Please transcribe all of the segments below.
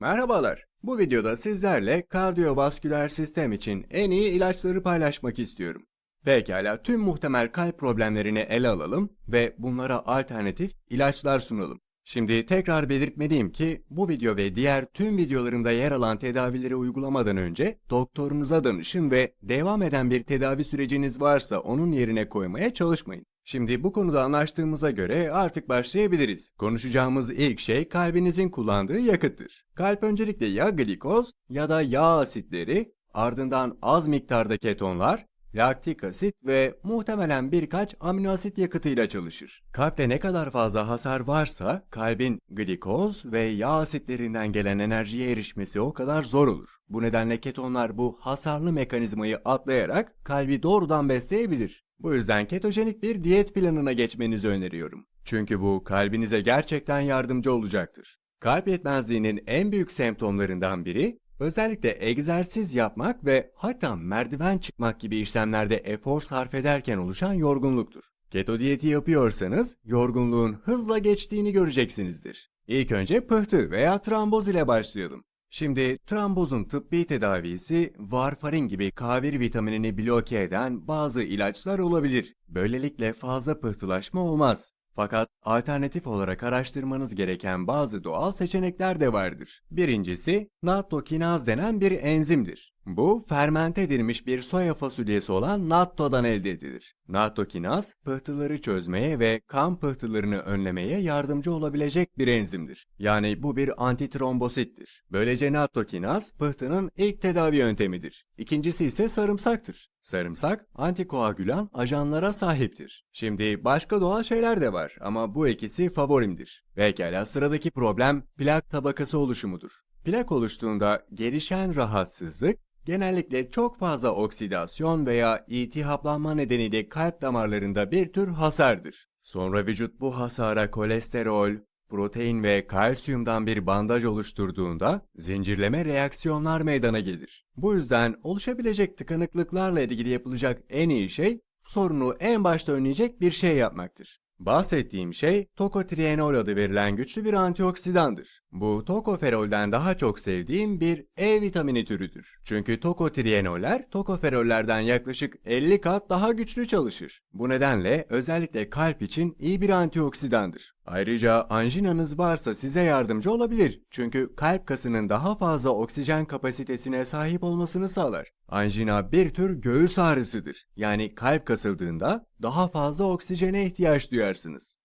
Merhabalar. Bu videoda sizlerle kardiyovasküler sistem için en iyi ilaçları paylaşmak istiyorum. Pekala tüm muhtemel kalp problemlerini ele alalım ve bunlara alternatif ilaçlar sunalım. Şimdi tekrar belirtmeliyim ki bu video ve diğer tüm videolarımda yer alan tedavileri uygulamadan önce doktorunuza danışın ve devam eden bir tedavi süreciniz varsa onun yerine koymaya çalışmayın. Şimdi bu konuda anlaştığımıza göre artık başlayabiliriz. Konuşacağımız ilk şey kalbinizin kullandığı yakıttır. Kalp öncelikle ya glikoz ya da yağ asitleri, ardından az miktarda ketonlar, laktik asit ve muhtemelen birkaç amino asit yakıtıyla çalışır. Kalpte ne kadar fazla hasar varsa kalbin glikoz ve yağ asitlerinden gelen enerjiye erişmesi o kadar zor olur. Bu nedenle ketonlar bu hasarlı mekanizmayı atlayarak kalbi doğrudan besleyebilir. Bu yüzden ketojenik bir diyet planına geçmenizi öneriyorum. Çünkü bu kalbinize gerçekten yardımcı olacaktır. Kalp yetmezliğinin en büyük semptomlarından biri özellikle egzersiz yapmak ve hatta merdiven çıkmak gibi işlemlerde efor sarf ederken oluşan yorgunluktur. Keto diyeti yapıyorsanız yorgunluğun hızla geçtiğini göreceksinizdir. İlk önce pıhtı veya tromboz ile başlayalım. Şimdi trombozun tıbbi tedavisi varfarin gibi K1 vitaminini bloke eden bazı ilaçlar olabilir. Böylelikle fazla pıhtılaşma olmaz. Fakat alternatif olarak araştırmanız gereken bazı doğal seçenekler de vardır. Birincisi, nattokinaz denen bir enzimdir. Bu, fermente edilmiş bir soya fasulyesi olan natto'dan elde edilir. Nattokinaz, pıhtıları çözmeye ve kan pıhtılarını önlemeye yardımcı olabilecek bir enzimdir. Yani bu bir antitrombosittir. Böylece nattokinaz, pıhtının ilk tedavi yöntemidir. İkincisi ise sarımsaktır. Sarımsak, antikoagülan ajanlara sahiptir. Şimdi başka doğal şeyler de var ama bu ikisi favorimdir. Pekala sıradaki problem plak tabakası oluşumudur. Plak oluştuğunda gelişen rahatsızlık genellikle çok fazla oksidasyon veya iltihaplanma nedeniyle kalp damarlarında bir tür hasardır. Sonra vücut bu hasara kolesterol, protein ve kalsiyumdan bir bandaj oluşturduğunda zincirleme reaksiyonlar meydana gelir. Bu yüzden oluşabilecek tıkanıklıklarla ilgili yapılacak en iyi şey sorunu en başta önleyecek bir şey yapmaktır. Bahsettiğim şey tokotrienol adı verilen güçlü bir antioksidandır. Bu tokoferolden daha çok sevdiğim bir E vitamini türüdür. Çünkü tokotrienoller tokoferollerden yaklaşık 50 kat daha güçlü çalışır. Bu nedenle özellikle kalp için iyi bir antioksidandır. Ayrıca anjinanız varsa size yardımcı olabilir. Çünkü kalp kasının daha fazla oksijen kapasitesine sahip olmasını sağlar. Anjina bir tür göğüs ağrısıdır. Yani kalp kasıldığında daha fazla oksijene ihtiyaç duyarsınız.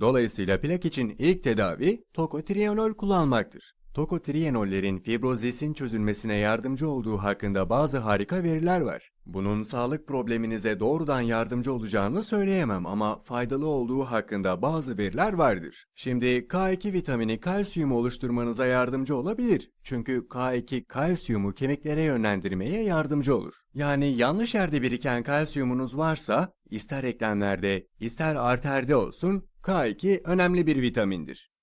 Dolayısıyla plak için ilk tedavi tokotrienol kullanmaktır. Tokotrienollerin fibrozisin çözülmesine yardımcı olduğu hakkında bazı harika veriler var. Bunun sağlık probleminize doğrudan yardımcı olacağını söyleyemem ama faydalı olduğu hakkında bazı veriler vardır. Şimdi K2 vitamini kalsiyumu oluşturmanıza yardımcı olabilir. Çünkü K2 kalsiyumu kemiklere yönlendirmeye yardımcı olur. Yani yanlış yerde biriken kalsiyumunuz varsa ister eklemlerde ister arterde olsun K2 önemli bir vitamindir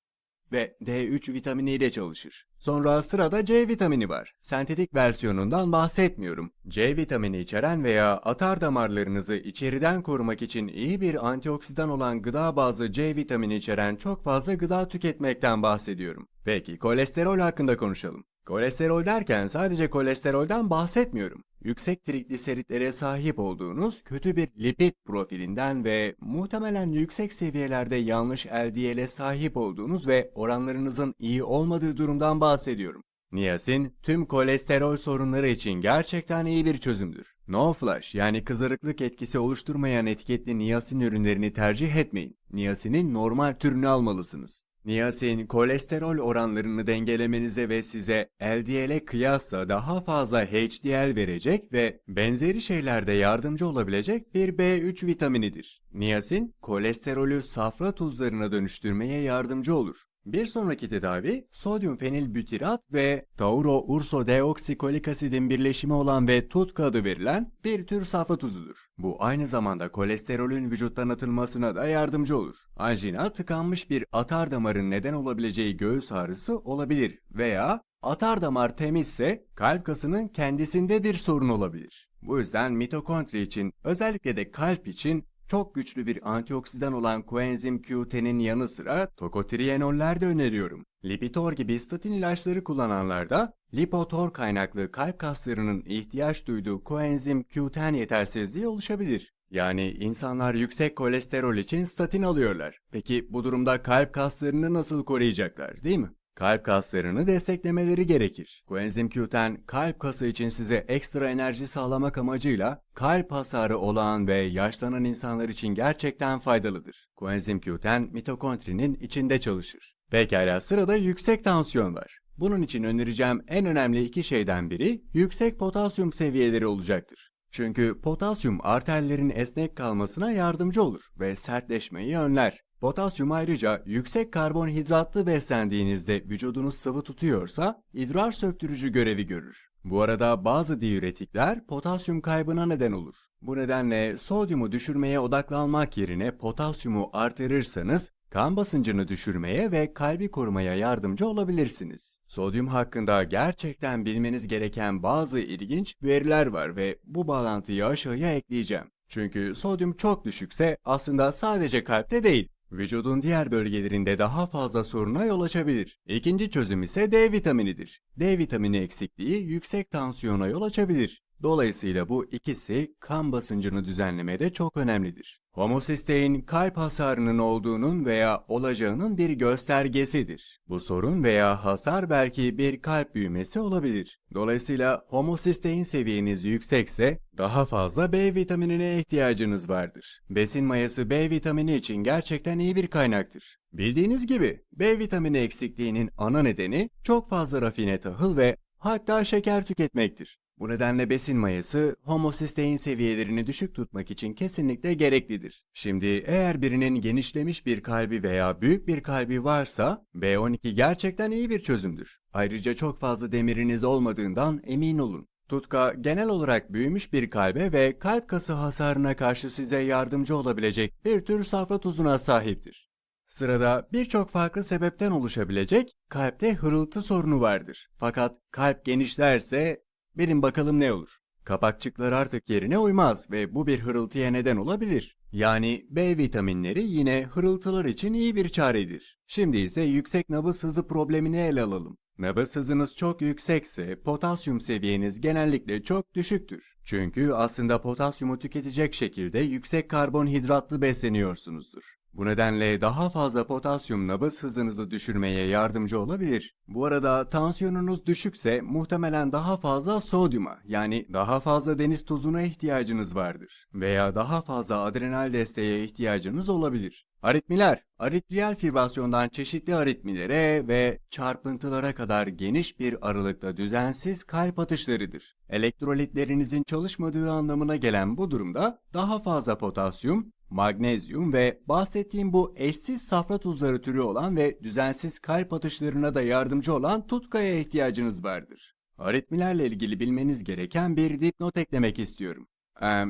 ve D3 vitamini ile çalışır. Sonra sırada C vitamini var. Sentetik versiyonundan bahsetmiyorum. C vitamini içeren veya atar damarlarınızı içeriden korumak için iyi bir antioksidan olan gıda bazlı C vitamini içeren çok fazla gıda tüketmekten bahsediyorum. Peki kolesterol hakkında konuşalım. Kolesterol derken sadece kolesterolden bahsetmiyorum. Yüksek trigliseritlere sahip olduğunuz kötü bir lipid profilinden ve muhtemelen yüksek seviyelerde yanlış LDL'e sahip olduğunuz ve oranlarınızın iyi olmadığı durumdan bahsediyorum. Niacin tüm kolesterol sorunları için gerçekten iyi bir çözümdür. No flash yani kızarıklık etkisi oluşturmayan etiketli niacin ürünlerini tercih etmeyin. Niacin'in normal türünü almalısınız. Niacin kolesterol oranlarını dengelemenize ve size LDL'e kıyasla daha fazla HDL verecek ve benzeri şeylerde yardımcı olabilecek bir B3 vitaminidir. Niacin kolesterolü safra tuzlarına dönüştürmeye yardımcı olur. Bir sonraki tedavi sodyum fenilbütirat ve tauro urso deoksikolik birleşimi olan ve TUTK adı verilen bir tür safra tuzudur. Bu aynı zamanda kolesterolün vücuttan atılmasına da yardımcı olur. Anjina tıkanmış bir atar damarın neden olabileceği göğüs ağrısı olabilir veya atar damar temizse kalp kasının kendisinde bir sorun olabilir. Bu yüzden mitokondri için özellikle de kalp için çok güçlü bir antioksidan olan koenzim Q10'in yanı sıra tokotrienoller de öneriyorum. Lipitor gibi statin ilaçları kullananlarda Lipotor kaynaklı kalp kaslarının ihtiyaç duyduğu koenzim Q10 yetersizliği oluşabilir. Yani insanlar yüksek kolesterol için statin alıyorlar. Peki bu durumda kalp kaslarını nasıl koruyacaklar değil mi? Kalp kaslarını desteklemeleri gerekir. Koenzim Q10 kalp kası için size ekstra enerji sağlamak amacıyla kalp hasarı olan ve yaşlanan insanlar için gerçekten faydalıdır. Koenzim Q10 mitokondrinin içinde çalışır. Pekala sırada yüksek tansiyon var. Bunun için önereceğim en önemli iki şeyden biri yüksek potasyum seviyeleri olacaktır. Çünkü potasyum arterlerin esnek kalmasına yardımcı olur ve sertleşmeyi önler. Potasyum ayrıca yüksek karbonhidratlı beslendiğinizde vücudunuz sıvı tutuyorsa idrar söktürücü görevi görür. Bu arada bazı diüretikler potasyum kaybına neden olur. Bu nedenle sodyumu düşürmeye odaklanmak yerine potasyumu artırırsanız kan basıncını düşürmeye ve kalbi korumaya yardımcı olabilirsiniz. Sodyum hakkında gerçekten bilmeniz gereken bazı ilginç veriler var ve bu bağlantıyı aşağıya ekleyeceğim. Çünkü sodyum çok düşükse aslında sadece kalpte değil, vücudun diğer bölgelerinde daha fazla soruna yol açabilir. İkinci çözüm ise D vitaminidir. D vitamini eksikliği yüksek tansiyona yol açabilir. Dolayısıyla bu ikisi kan basıncını düzenlemede çok önemlidir. Homosistein kalp hasarının olduğunun veya olacağının bir göstergesidir. Bu sorun veya hasar belki bir kalp büyümesi olabilir. Dolayısıyla homosistein seviyeniz yüksekse daha fazla B vitaminine ihtiyacınız vardır. Besin mayası B vitamini için gerçekten iyi bir kaynaktır. Bildiğiniz gibi B vitamini eksikliğinin ana nedeni çok fazla rafine tahıl ve hatta şeker tüketmektir. Bu nedenle besin mayası homosistein seviyelerini düşük tutmak için kesinlikle gereklidir. Şimdi eğer birinin genişlemiş bir kalbi veya büyük bir kalbi varsa B12 gerçekten iyi bir çözümdür. Ayrıca çok fazla demiriniz olmadığından emin olun. Tutka genel olarak büyümüş bir kalbe ve kalp kası hasarına karşı size yardımcı olabilecek bir tür safra tuzuna sahiptir. Sırada birçok farklı sebepten oluşabilecek kalpte hırıltı sorunu vardır. Fakat kalp genişlerse Bilin bakalım ne olur. Kapakçıklar artık yerine uymaz ve bu bir hırıltıya neden olabilir. Yani B vitaminleri yine hırıltılar için iyi bir çaredir. Şimdi ise yüksek nabız hızı problemini ele alalım. Nabız hızınız çok yüksekse potasyum seviyeniz genellikle çok düşüktür. Çünkü aslında potasyumu tüketecek şekilde yüksek karbonhidratlı besleniyorsunuzdur. Bu nedenle daha fazla potasyum nabız hızınızı düşürmeye yardımcı olabilir. Bu arada tansiyonunuz düşükse muhtemelen daha fazla sodyuma yani daha fazla deniz tuzuna ihtiyacınız vardır. Veya daha fazla adrenal desteğe ihtiyacınız olabilir. Aritmiler, aritriyal fibrasyondan çeşitli aritmilere ve çarpıntılara kadar geniş bir aralıkta düzensiz kalp atışlarıdır. Elektrolitlerinizin çalışmadığı anlamına gelen bu durumda daha fazla potasyum, magnezyum ve bahsettiğim bu eşsiz safra tuzları türü olan ve düzensiz kalp atışlarına da yardımcı olan tutkaya ihtiyacınız vardır. Aritmilerle ilgili bilmeniz gereken bir dipnot eklemek istiyorum.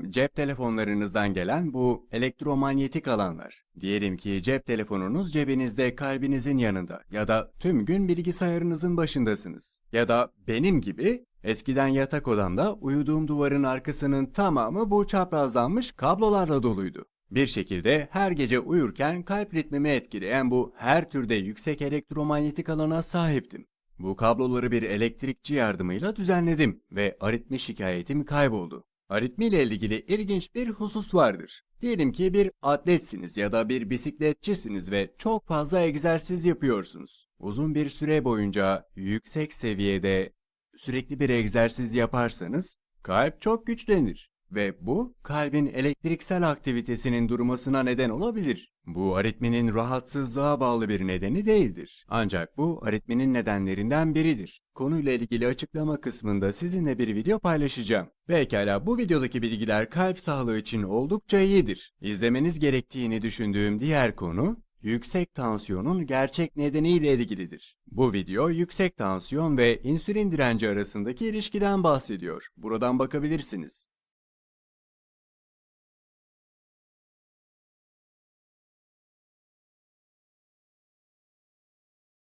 Cep telefonlarınızdan gelen bu elektromanyetik alanlar. Diyelim ki cep telefonunuz cebinizde kalbinizin yanında ya da tüm gün bilgisayarınızın başındasınız. Ya da benim gibi eskiden yatak odamda uyuduğum duvarın arkasının tamamı bu çaprazlanmış kablolarla doluydu. Bir şekilde her gece uyurken kalp ritmimi etkileyen bu her türde yüksek elektromanyetik alana sahiptim. Bu kabloları bir elektrikçi yardımıyla düzenledim ve aritmi şikayetim kayboldu. Aritmi ile ilgili ilginç bir husus vardır. Diyelim ki bir atletsiniz ya da bir bisikletçisiniz ve çok fazla egzersiz yapıyorsunuz. Uzun bir süre boyunca yüksek seviyede sürekli bir egzersiz yaparsanız kalp çok güçlenir ve bu kalbin elektriksel aktivitesinin durmasına neden olabilir. Bu aritminin rahatsızlığa bağlı bir nedeni değildir. Ancak bu aritminin nedenlerinden biridir. Konuyla ilgili açıklama kısmında sizinle bir video paylaşacağım. Pekala bu videodaki bilgiler kalp sağlığı için oldukça iyidir. İzlemeniz gerektiğini düşündüğüm diğer konu yüksek tansiyonun gerçek nedeniyle ilgilidir. Bu video yüksek tansiyon ve insülin direnci arasındaki ilişkiden bahsediyor. Buradan bakabilirsiniz.